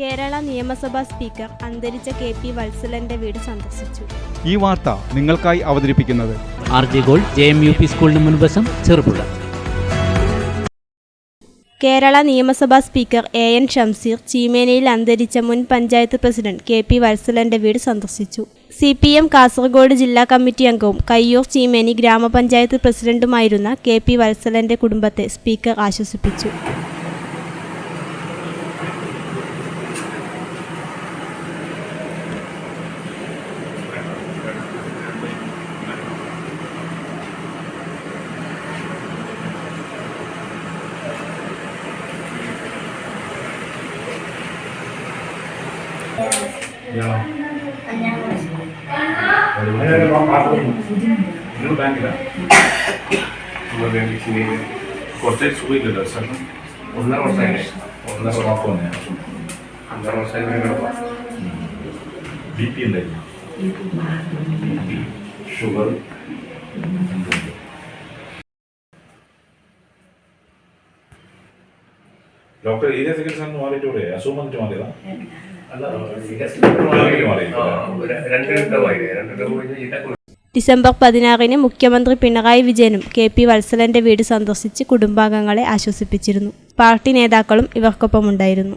കേരള നിയമസഭാ സ്പീക്കർ അന്തരിച്ച K P വത്സലന്റെ വീട് സന്ദർശിച്ചു. ഈ വാർത്ത നിങ്ങൾക്കായി അവതരിപ്പിക്കുന്നത് R G gold J M U P സ്കൂളിന് മുൻവശം ചെറുപുഴ. കേരള നിയമസഭാ സ്പീക്കർ എ എൻ ഷംസീർ ചീമേനയിൽ അന്തരിച്ച മുൻ പഞ്ചായത്ത് പ്രസിഡന്റ് കെ പി വത്സലന്റെ വീട് സന്ദർശിച്ചു. സി പി എം കാസർഗോഡ് ജില്ലാ കമ്മിറ്റി അംഗവും കയ്യൂർ ചീമേനി ഗ്രാമപഞ്ചായത്ത് പ്രസിഡന്റുമായിരുന്ന കെ പി വത്സലന്റെ കുടുംബത്തെ സ്പീക്കർ ആശ്വസിപ്പിച്ചു. കുറച്ച് സുഖമില്ലല്ലോ സാർ ഒന്നര വർഷമായി ഒന്നര വർഷം ഒന്നര വർഷമായി ബി പി ഉണ്ടായിരുന്നു ഷുഗർ ഡോക്ടർ ഏരിയ ചികിത്സ മാറിയിട്ടൂടെ അസുഖം വന്നിട്ട് മാറിയതാ? ഡിസംബർ പതിനാറിന് മുഖ്യമന്ത്രി പിണറായി വിജയനും കെ പി വത്സലന്റെ വീട് സന്ദർശിച്ച് കുടുംബാംഗങ്ങളെ ആശ്വസിപ്പിച്ചിരുന്നു. പാർട്ടി നേതാക്കളും ഇവർക്കൊപ്പമുണ്ടായിരുന്നു.